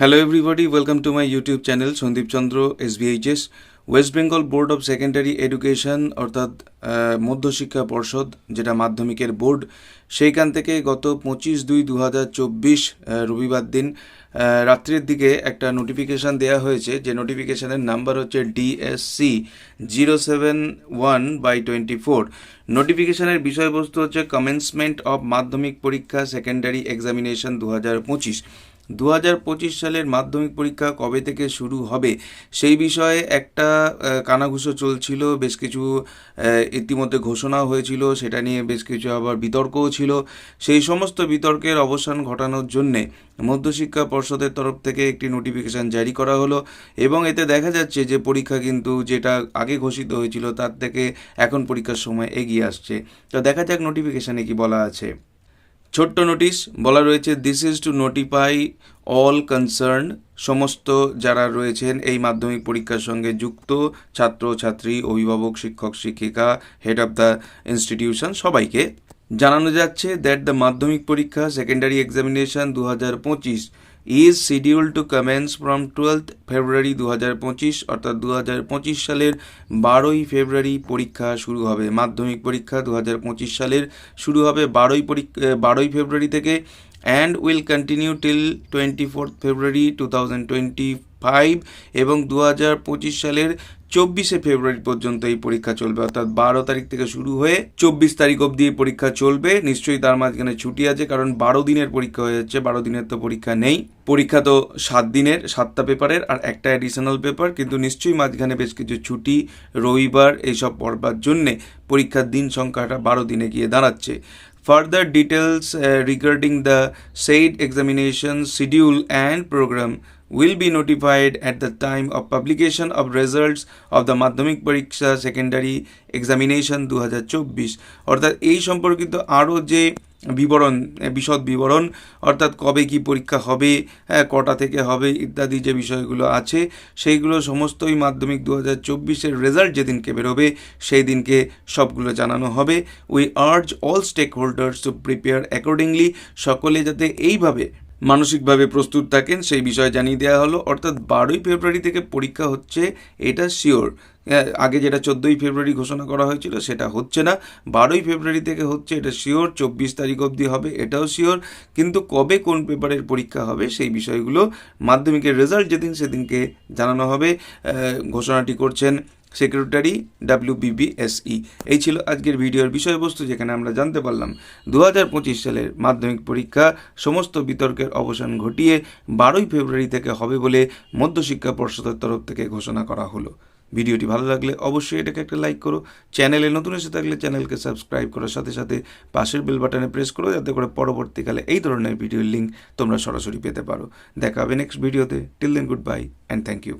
Hello everybody welcome to my YouTube channel Sandip Chandra SBHS West Bengal board of secondary education অর্থাৎ মধ্যশিক্ষা পর্ষদ, যেটা মাধ্যমিকের board, সেইখান থেকে গত পঁচিশ দুই দু রবিবার দিন রাত্রির দিকে একটা নোটিফিকেশান দেওয়া হয়েছে। যে নোটিফিকেশানের নাম্বার হচ্ছে DSC zero seven one by twenty four নোটিফিকেশানের বিষয়বস্তু হচ্ছে কমেন্সমেন্ট অফ মাধ্যমিক পরীক্ষা সেকেন্ডারি এক্সামিনেশন দু হাজার পঁচিশ। দু হাজার পঁচিশ সালের মাধ্যমিক পরীক্ষা কবে থেকে শুরু হবে? সেই বিষয়ে একটা কানাঘুষো চলছিল, বেশ কিছু ইতিমধ্যে ঘোষণা হয়েছিল, সেটা নিয়ে বেশ কিছু আবার বিতর্কও ছিল। সেই সমস্ত বিতর্কের অবসান ঘটানোর জন্যে মধ্যশিক্ষা পর্ষদের তরফ থেকে একটি নোটিফিকেশান জারি করা হলো এবং এতে দেখা যাচ্ছে যে পরীক্ষা কিন্তু যেটা আগে ঘোষিত হয়েছিল তার থেকে এখন পরীক্ষার সময় এগিয়ে আসছে। তো দেখা যাক নোটিফিকেশানে কি বলা আছে। ছোট্ট নোটিশ বলা রয়েছে this is to notify all concern সমস্ত যারা রয়েছেন এই মাধ্যমিক পরীক্ষার সঙ্গে যুক্ত, ছাত্র, ছাত্রী, অভিভাবক, শিক্ষক, শিক্ষিকা হেড অফ দ্য ইনস্টিটিউশন সবাইকে। জানানো যাচ্ছে দ্যাট দ্য মাধ্যমিক পরীক্ষা সেকেন্ডারি এক্সামিনেশন দু হাজার পঁচিশ is schedule to commence from twelfth February দু হাজার পঁচিশ, অর্থাৎ দু হাজার পঁচিশ সালের বারোই ফেব্রুয়ারি পরীক্ষা শুরু হবে। মাধ্যমিক পরীক্ষা দু হাজার পঁচিশ সালের শুরু হবে বারোই পরীক্ষা বারোই ফেব্রুয়ারি থেকে and will continue till twenty fourth February two thousand twenty five এবং দু হাজার পঁচিশ সালের চব্বিশে ফেব্রুয়ারি পর্যন্ত এই পরীক্ষা চলবে। অর্থাৎ বারো তারিখ থেকে শুরু হয়ে চব্বিশ তারিখ অবধি এই পরীক্ষা চলবে। নিশ্চয়ই তার মাঝখানে ছুটি আছে কারণ বারো দিনের পরীক্ষা হয়ে যাচ্ছে। বারো দিনের তো পরীক্ষা নেই। পরীক্ষা তো সাত দিনের সাতটা পেপারের আর একটা অ্যাডিশনাল পেপার কিন্তু নিশ্চয়ই মাঝখানে বেশ কিছু ছুটি রবিবার এইসব পড়বার জন্যে পরীক্ষার দিন সংখ্যাটা বারো দিনে গিয়ে দাঁড়াচ্ছে। Further details uh, the the examination schedule and program will be notified at the time of publication of results of the Madhyamik Pariksha Secondary Examination 2024 অর্থাৎ এই সম্পর্কিত আরও যে বিবরণ বিশদ বিবরণ, অর্থাৎ কবে কি পরীক্ষা হবে কটা থেকে হবে ইত্যাদি যে বিষয়গুলো আছে, সেইগুলো সমস্তই মাধ্যমিক দু হাজার চব্বিশের রেজাল্ট যেদিনকে বেরোবে, সেই দিনকে সবগুলো জানানো হবে। We urge all stakeholders to prepare accordingly সকলে যাতে এইভাবে মানসিকভাবে প্রস্তুত থাকেন, সেই বিষয়ে জানিয়ে দেওয়া হলো। অর্থাৎ বারোই ফেব্রুয়ারি থেকে পরীক্ষা হচ্ছে, এটা শিওর আগে যেটা চোদ্দোই ফেব্রুয়ারি ঘোষণা করা হয়েছিল, সেটা হচ্ছে না। বারোই ফেব্রুয়ারি থেকে হচ্ছে, এটা শিওর চব্বিশ তারিখ অবধি হবে, এটাও শিওর কিন্তু কবে কোন পেপারের পরীক্ষা হবে, সেই বিষয়গুলো মাধ্যমিকের রেজাল্ট যেদিন সেদিনকে জানানো হবে ঘোষণাটি করছেন সেক্রেটারি ডাব্লিউবিবিএসই E। এই ছিল আজকের ভিডিওর বিষয়বস্তু যেখানে আমরা জানতে পারলাম দু হাজার পঁচিশ সালের মাধ্যমিক পরীক্ষা সমস্ত বিতর্কের অবসান ঘটিয়ে বারোই ফেব্রুয়ারি থেকে হবে বলে মধ্যশিক্ষা পর্ষদের তরফ থেকে ঘোষণা করা হলো। ভিডিওটি ভালো লাগলে অবশ্যই এটাকে একটা লাইক করো। চ্যানেলে নতুন এসে থাকলে চ্যানেলকে সাবস্ক্রাইব করার সাথে সাথে পাশের বেল বাটনে প্রেস করো যাতে করে পরবর্তীকালে এই ধরনের ভিডিওর লিঙ্ক তোমরা সরাসরি পেতে পারো। দেখা হবে নেক্সট ভিডিওতে। Till then goodbye and thank you